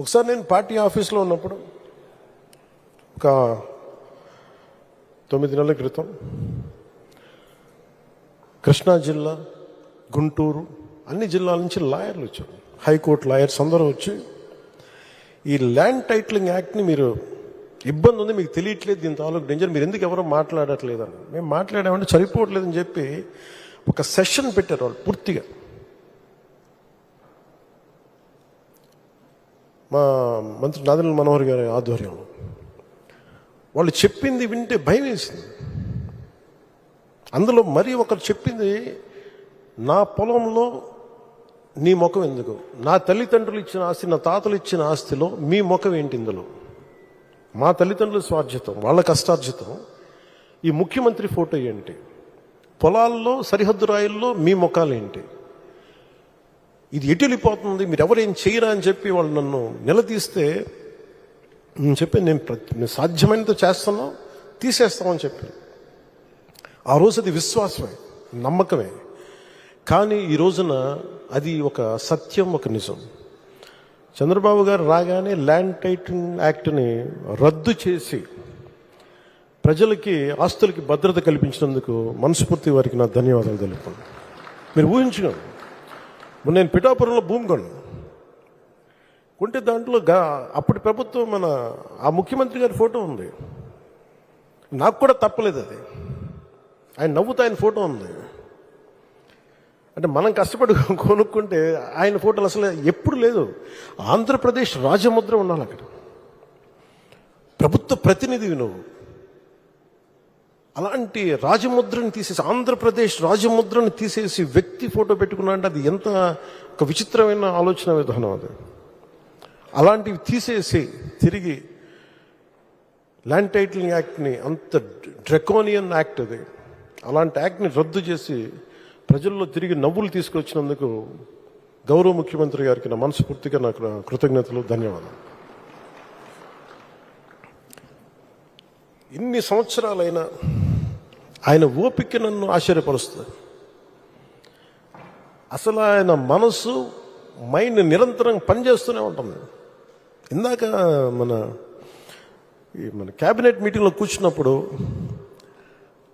ఒకసారి నేను పార్టీ ఆఫీస్లో ఉన్నప్పుడు ఒక తొమ్మిది నెలల క్రితం కృష్ణా జిల్లా గుంటూరు అన్ని జిల్లాల నుంచి లాయర్లు వచ్చారు. హైకోర్టు లాయర్స్ అందరూ వచ్చి ఈ ల్యాండ్ టైటిలింగ్ యాక్ట్ని మీరు ఇబ్బంది ఉంది మీకు తెలియట్లేదు దీని తాలూకు డేంజర్ మీరు ఎందుకు ఎవరో మాట్లాడట్లేదు అని. మేము మాట్లాడామంటే సరిపోవట్లేదని చెప్పి ఒక సెషన్ పెట్టారు వాళ్ళు పూర్తిగా. మా మంత్రి నాదల మనోహర్ గారి ఆధ్వర్యంలో. వాళ్ళు చెప్పింది వింటే భయం వేసింది. అందులో మరి ఒకరు చెప్పింది నా పొలంలో నీ ముఖం ఎందుకు? నా తల్లిదండ్రులు ఇచ్చిన ఆస్తి నా తాతలు ఇచ్చిన ఆస్తిలో మీ ముఖం ఏంటి ఇందులో? మా తల్లిదండ్రుల స్వార్జితం వాళ్ళ కష్టార్జితం. ఈ ముఖ్యమంత్రి ఫోటో ఏంటి? పొలాల్లో సరిహద్దు రాయిల్లో మీ ముఖాలు ఏంటి? ఇది ఎటు వెళ్ళిపోతుంది? మీరు ఎవరేం చేయరా అని చెప్పి వాళ్ళు నన్ను నిలదీస్తే నేను చెప్పి నేను ప్రతి- సాధ్యమైనంత చేస్తాను తీసేస్తామని చెప్పి ఆ రోజు అది విశ్వాసమే నమ్మకమే. కానీ ఈ రోజున అది ఒక సత్యం ఒక నిజం. చంద్రబాబు గారు రాగానే ల్యాండ్ టైటింగ్ యాక్ట్ని రద్దు చేసి ప్రజలకి ఆస్తులకి భద్రత కల్పించినందుకు మనస్ఫూర్తి వారికి నా ధన్యవాదాలు తెలుపుకున్నాను మీరు ఊహించుకోండి. ఇప్పుడు నేను పిఠాపురంలో భూమి కొన్నాను కొంటే దాంట్లో గా అప్పటి ప్రభుత్వం మన ఆ ముఖ్యమంత్రి గారి ఫోటో ఉంది. నాకు కూడా తప్పలేదు అది. ఆయన నవ్వుతూ ఆయన ఫోటో ఉంది. అంటే మనం కష్టపడి కొనుక్కుంటే ఆయన ఫోటోలు అసలు ఎప్పుడు లేదు. ఆంధ్రప్రదేశ్ రాజముద్ర ఉండాలి అక్కడ. ప్రభుత్వ ప్రతినిధివి నువ్వు. అలాంటి రాజముద్రని తీసేసి ఆంధ్రప్రదేశ్ రాజముద్రని తీసేసి వ్యక్తి ఫోటో పెట్టుకున్నా అంటే అది ఎంత ఒక విచిత్రమైన ఆలోచన విధానం అది. అలాంటివి తీసేసి తిరిగి ల్యాండ్ టైటిలింగ్ యాక్ట్ని అంత డ్రెకోనియన్ యాక్ట్ అది. అలాంటి యాక్ట్ని రద్దు చేసి ప్రజల్లో తిరిగి నవ్వులు తీసుకొచ్చినందుకు గౌరవ ముఖ్యమంత్రి గారికి నా మనస్ఫూర్తిగా నాకు కృతజ్ఞతలు ధన్యవాదాలు. ఇన్ని సంవత్సరాలైనా ఆయన ఓపిక నన్ను ఆశ్చర్యపరుస్తుంది. అసలు ఆయన మనసు మైండ్ నిరంతరం పనిచేస్తూనే ఉంటుంది. ఇందాక మన ఈ మన క్యాబినెట్ మీటింగ్లో కూర్చున్నప్పుడు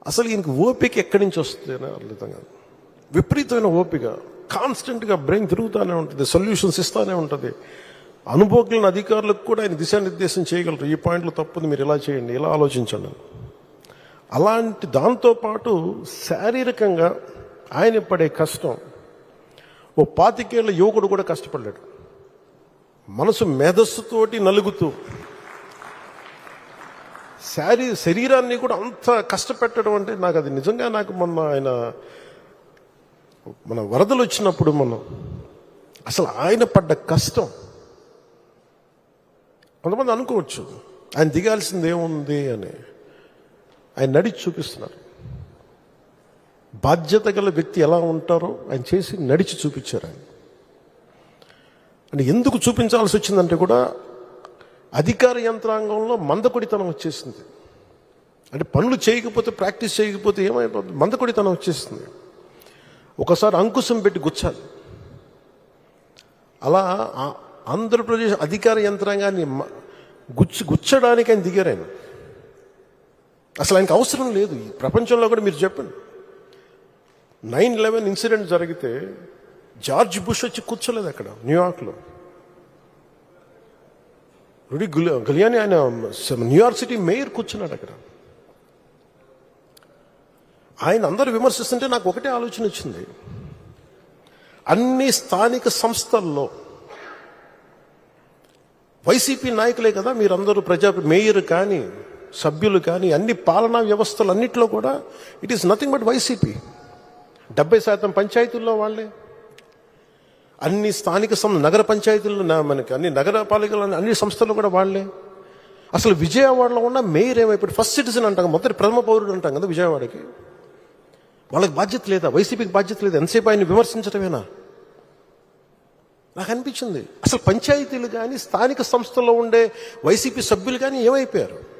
అసలు ఈయనకి ఓపిక ఎక్కడి నుంచి వస్తుంది అర్థం కాదు. విపరీతమైన ఓపిక. కాన్స్టెంట్గా బ్రెయిన్ తిరుగుతూనే ఉంటుంది సొల్యూషన్స్ ఇస్తూనే ఉంటుంది. అనుభవజ్ఞులైన అధికారులకు కూడా ఆయన దిశానిర్దేశం చేయగలరు. ఈ పాయింట్లో తప్పుంది మీరు ఇలా చేయండి ఇలా ఆలోచించండి అలాంటి దాంతోపాటు శారీరకంగా ఆయన పడే కష్టం. ఓ పాతికేళ్ళ యువకుడు కూడా కష్టపడ్డాడు. మనసు మేధస్సుతోటి నలుగుతూ. శారీ శరీరాన్ని కూడా అంత కష్టపెట్టడం అంటే నాకు అది నిజంగా నాకు మొన్న ఆయన మన వరదలు వచ్చినప్పుడు మనం అసలు ఆయన పడ్డ కష్టం. కొంతమంది అనుకోవచ్చు ఆయన దిగాల్సింది ఏముంది అని. ఆయన నడిచి చూపిస్తున్నారు. బాధ్యత గల వ్యక్తి ఎలా ఉంటారో ఆయన చేసి నడిచి చూపించారు ఆయన. అంటే ఎందుకు చూపించాల్సి వచ్చిందంటే కూడా అధికార యంత్రాంగంలో మందకొడితనం వచ్చేసింది. అంటే పనులు చేయకపోతే ప్రాక్టీస్ చేయకపోతే ఏమైపోతుంది మందకొడితనం వచ్చేసింది. ఒకసారి అంకుశం పెట్టి గుచ్చాలి. అలా ఆ- ఆంధ్రప్రదేశ్ అధికార యంత్రాంగాన్ని మ- గుచ్చి గుచ్చడానికి ఆయన దిగారు ఆయన. అసలు ఆయనకు అవసరం లేదు. ఈ ప్రపంచంలో కూడా మీరు చెప్పండి. నైన్ లెవెన్ ఇన్సిడెంట్ జరిగితే జార్జ్ బుష్ వచ్చి కూర్చోలేదు అక్కడ న్యూయార్క్లో రుడి గుల గులియాని ఆయన న్యూయార్క్ సిటీ మేయర్ కూర్చున్నాడు అక్కడ. ఆయన అందరు విమర్శిస్తుంటే నాకు ఒకటే ఆలోచన వచ్చింది. అన్ని స్థానిక సంస్థల్లో వైసీపీ నాయకులే కదా మీరందరూ ప్రజా మేయర్ కానీ సభ్యులు కానీ అన్ని పాలనా వ్యవస్థలు అన్నిట్లో కూడా it is nothing but YCP డెబ్బై శాతం పంచాయతీల్లో వాళ్ళే. అన్ని స్థానిక సం నగర పంచాయతీల్లో మనకి అన్ని నగరపాలికలు అన్ని సంస్థలు కూడా వాళ్ళే. అసలు విజయవాడలో ఉన్న మేయర్ ఏమైపోయి ఫస్ట్ సిటిజన్ అంటాం మొదటి ప్రథమ పౌరుడు అంటాం కదా విజయవాడకి. వాళ్ళకి బాధ్యత లేదా? వైసీపీకి బాధ్యత లేదా? ఎంతసేపు ఆయన విమర్శించడమేనా నాకు అనిపించింది. అసలు పంచాయతీలు కానీ స్థానిక సంస్థల్లో ఉండే వైసీపీ సభ్యులు కానీ ఏమైపోయారు?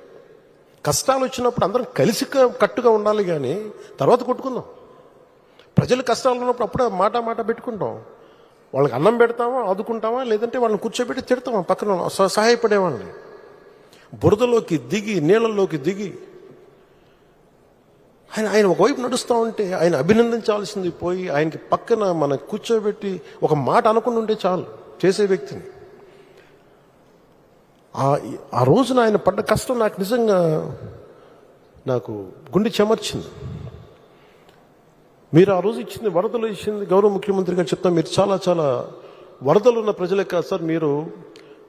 కష్టాలు వచ్చినప్పుడు అందరం కలిసి కట్టుగా ఉండాలి కానీ తర్వాత కొట్టుకుందాం. ప్రజలు కష్టాలు ఉన్నప్పుడు అప్పుడే మాట మాట పెట్టుకుంటాం. వాళ్ళకి అన్నం పెడతామా ఆదుకుంటామా లేదంటే వాళ్ళని కూర్చోబెట్టి తిడతామా పక్కన సహాయపడేవాళ్ళని సహాయపడే వాళ్ళని. బురదలోకి దిగి నీళ్ళలోకి దిగి ఆయన ఆయన ఒకవైపు నడుస్తూ ఉంటే ఆయన అభినందించాల్సింది పోయి ఆయనకి పక్కన మన కూర్చోబెట్టి ఒక మాట అనుకుని ఉంటే చాలు చేసే వ్యక్తిని. ఆ ఆ రోజున ఆయన పడ్డ కష్టం నాకు నిజంగా నాకు గుండె చెమర్చింది. మీరు ఆ రోజు ఇచ్చింది వరదలు ఇచ్చింది గౌరవ ముఖ్యమంత్రి గారు చెప్తాం మీరు చాలా చాలా వరదలు ఉన్న ప్రజలే కాదు సార్. మీరు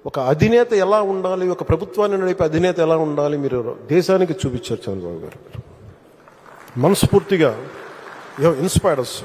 ఒక అధినేత ఎలా ఉండాలి ఒక ప్రభుత్వాన్ని నడిపే అధినేత ఎలా ఉండాలి మీరు దేశానికి చూపించారు చంద్రబాబు గారు. మనస్ఫూర్తిగా యూ ఇన్స్పైర్డ్ అస్